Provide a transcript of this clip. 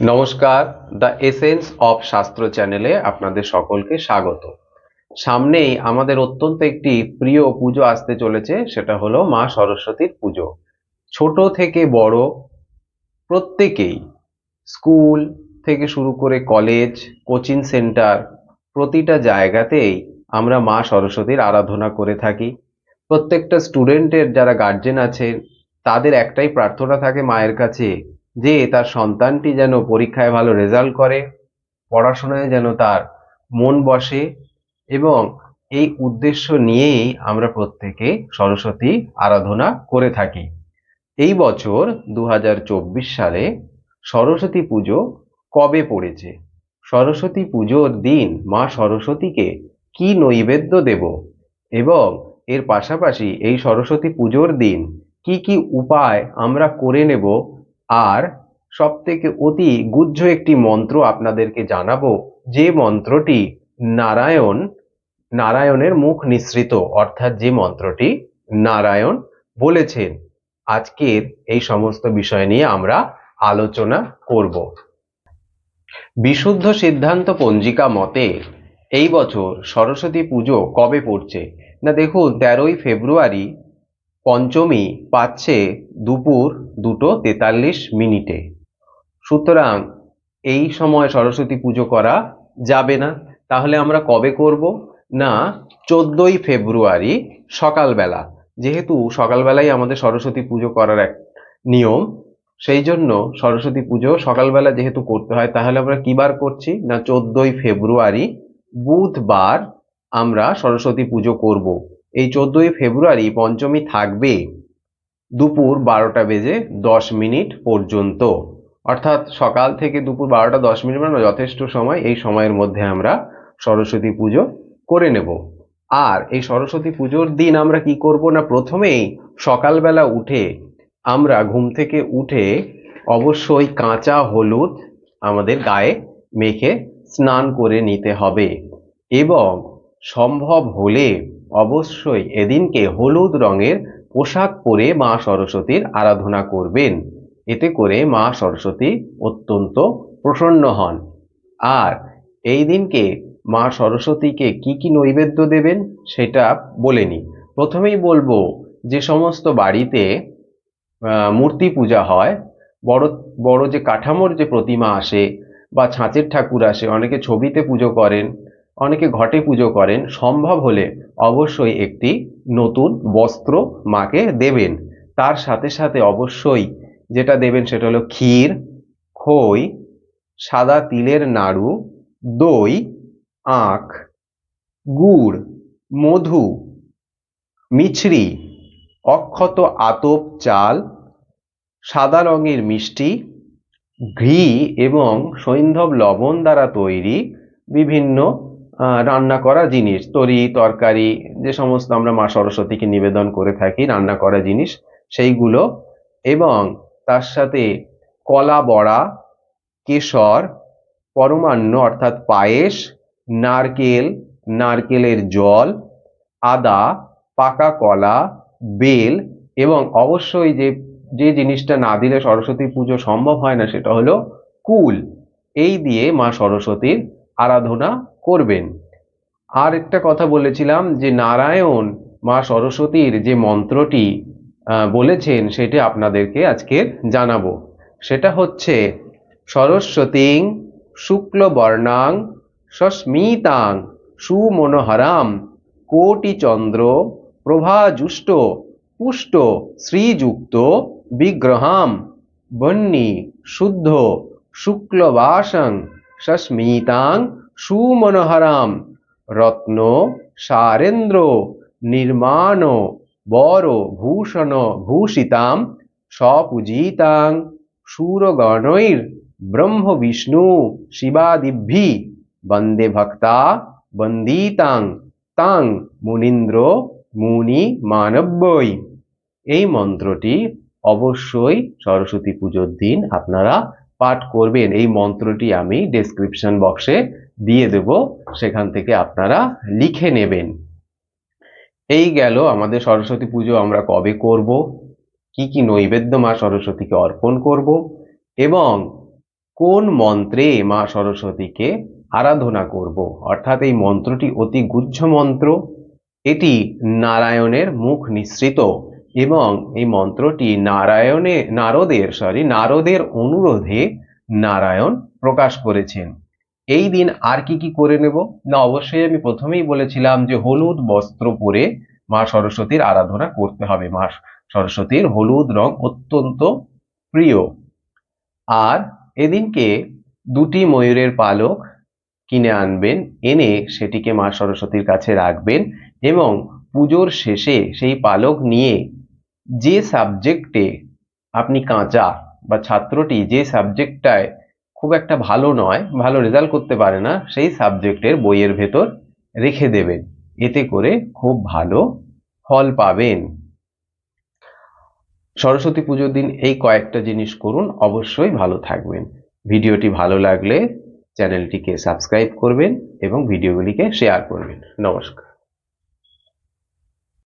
নমস্কার, the essence of শাস্ত্র চ্যানেলে আপনাদের সকলকে স্বাগত। সামনেই আমাদের অত্যন্ত একটি প্রিয় পুজো আসতে চলেছে, সেটা হলো মা সরস্বতীর পুজো। ছোট থেকে বড় প্রত্যেকেই স্কুল থেকে শুরু করে কলেজ, কোচিং সেন্টার, প্রতিটা জায়গাতেই আমরা মা সরস্বতীর আরাধনা করে থাকি। প্রত্যেকটা স্টুডেন্টের যারা গার্জেন আছে তাদের একটাই প্রার্থনা থাকে মায়ের কাছে যে তার সন্তানটি যেন পরীক্ষায় ভালো রেজাল্ট করে, পড়াশোনায় যেন তার মন বসে এবং এই উদ্দেশ্য নিয়েই আমরা প্রত্যেকে সরস্বতী আরাধনা করে থাকি। এই বছর দু হাজার চব্বিশ সালে সরস্বতী পুজো কবে পড়েছে? সরস্বতী পুজোর দিন মা সরস্বতীকে কি নৈবেদ্য দেব এবং এর পাশাপাশি এই সরস্বতী পুজোর দিন কি কি উপায় আমরা করে নেব আর সব থেকে অতি গুহ্য একটি মন্ত্র আপনাদেরকে জানাব, যে মন্ত্রটি নারায়ণ, নারায়ণের মুখ নিঃসৃত, অর্থাৎ যে মন্ত্রটি নারায়ণ বলেছেন। আজকের এই সমস্ত বিষয় নিয়ে আমরা আলোচনা করব। বিশুদ্ধ সিদ্ধান্ত পঞ্জিকা মতে এই বছর সরস্বতী পুজো কবে পড়ছে? না দেখুন, তেরোই ফেব্রুয়ারি পঞ্চমী পাচ্ছে দুপুর দুটো তেতাল্লিশ মিনিটে। সুতরাং এই সময় সরস্বতী পুজো করা যাবে না। তাহলে আমরা কবে করব? না, চোদ্দই ফেব্রুয়ারি সকালবেলা। যেহেতু সকালবেলাই আমাদের সরস্বতী পুজো করার এক নিয়ম, সেই জন্য সরস্বতী পুজো সকালবেলা যেহেতু করতে হয়, তাহলে আমরা কি বার করছি? না, চোদ্দোই ফেব্রুয়ারি বুধবার আমরা সরস্বতী পুজো করব। এই চোদ্দোই ফেব্রুয়ারি পঞ্চমী থাকবে দুপুর বারোটা বেজে দশ মিনিট পর্যন্ত। অর্থাৎ সকাল থেকে দুপুর বারোটা দশ মিনিট মানে যথেষ্ট সময়, এই সময়ের মধ্যে আমরা সরস্বতী পুজো করে নেব। আর এই সরস্বতী পুজোর দিন আমরা কি করব না, প্রথমেই সকালবেলা উঠে আমরা ঘুম থেকে উঠে অবশ্যই কাঁচা হলুদ আমাদের গায়ে মেখে স্নান করে নিতে হবে এবং সম্ভব হলে অবশ্যই এদিনকে হলুদ রঙের পোশাক পরে মা সরস্বতীর আরাধনা করবেন। এতে করে মা সরস্বতী অত্যন্ত প্রসন্ন হন। আর এই দিনকে মা সরস্বতীকে কি কি নৈবেদ্য দেবেন সেটা বলে নিই। প্রথমেই বলব যে সমস্ত বাড়িতে মূর্তি পূজা হয়। বড় বড় যে কাঠামোর যে প্রতিমা আসে বা ছাঁচের ঠাকুর আসে, অনেকে ছবিতে পুজো করেন। অনেকে ঘটে পুজো করেন, সম্ভব হলে অবশ্যই একটি নতুন বস্ত্র মাকে দেবেন। তার সাথে সাথে অবশ্যই যেটা দেবেন সেটা হলো ক্ষীর, খই, সাদা তিলের নাড়ু, দই, আখ, গুড়, মধু, মিছরি, অক্ষত আতপ চাল, সাদা রঙের মিষ্টি, ঘি এবং সৈন্ধব লবণ দ্বারা তৈরি বিভিন্ন রান্না করা জিনিস, তরি, তরকারি, যে সমস্ত আমরা মা সরস্বতীকে নিবেদন করে থাকি রান্না করা জিনিস, সেইগুলো এবং তার সাথে কলা বড়া, কেশর, পরমান্ন অর্থাৎ পায়েস, নারকেল, নারকেলের জল, আদা, পাকা কলা, বেল এবং অবশ্যই যে যে জিনিসটা না দিলে সরস্বতী পুজো সম্ভব হয় না সেটা হলো কুল। এই দিয়ে মা সরস্বতীর আরাধনা করবেন। আর একটা কথা বলেছিলাম যে নারায়ণ মা সরস্বতীর যে মন্ত্রটি বলেছেন সেটি আপনাদেরকে আজকে জানাব। সেটা হচ্ছে, সরস্বতীং শুক্লবর্ণাং সস্মিতাং সুমনোহরাম কোটিচন্দ্র প্রভাজুষ্ট পুষ্ট শ্রীযুক্ত বিগ্রহাম বন্যী শুদ্ধ শুক্লবাসং সস্মিতাং সুমনোহরাম, রত্ন সারেন্দ্র, নির্মাণ বর ভূষণ ভূষিতাম, স্বপূজিতাং, সুরগণৈর ব্রহ্ম বিষ্ণু, শিবাদিভি, বন্দে ভক্তা, বন্দিতাং, তাং, মুনীন্দ্র, মুনি মানব্যই এই মন্ত্রটি অবশ্যই সরস্বতী পুজোর দিন আপনারা পাঠ করবেন। এই মন্ত্রটি আমি ডেসক্রিপশন বক্সে দিয়ে দেব, সেখান থেকে আপনারা লিখে নেবেন। এই গেল আমাদের সরস্বতী পুজো, আমরা কবে করব? কি কি নৈবেদ্য মা সরস্বতীকে অর্পণ করব? এবং কোন মন্ত্রে মা সরস্বতীকে আরাধনা করব? অর্থাৎ এই মন্ত্রটি অতি গুহ্য মন্ত্র। এটি নারায়ণের মুখ নিঃসৃত এবং এই মন্ত্রটি নারায়ণে, নারদের সরি নারদের অনুরোধে নারায়ণ প্রকাশ করেছেন। এই দিন আর কি কি করে নেব? না, অবশ্যই আমি প্রথমেই বলেছিলাম যে হলুদ বস্ত্র পরে মা সরস্বতীর আরাধনা করতে হবে। মা সরস্বতীর হলুদ রং অত্যন্ত প্রিয়। আর এদিনকে দুটি ময়ূরের পালক কিনে আনবেন, এনে সেটিকে মা সরস্বতীর কাছে রাখবেন এবং পুজোর শেষে সেই পালক নিয়ে যে সাবজেক্টে আপনি কাঁচা বা ছাত্রটি যে সাবজেক্টটায় খুব একটা ভালো নয়, ভালো রেজাল্ট করতে পারে না, সেই সাবজেক্টের বইয়ের ভেতর রেখে দেবেন। এতে করে খুব ভালো ফল পাবেন। সরস্বতী পুজোর দিন এই কয়েকটা জিনিস করুন, অবশ্যই ভালো থাকবেন। ভিডিওটি ভালো লাগলে চ্যানেলটিকে সাবস্ক্রাইব করবেন এবং ভিডিওগুলিকে শেয়ার করবেন। নমস্কার।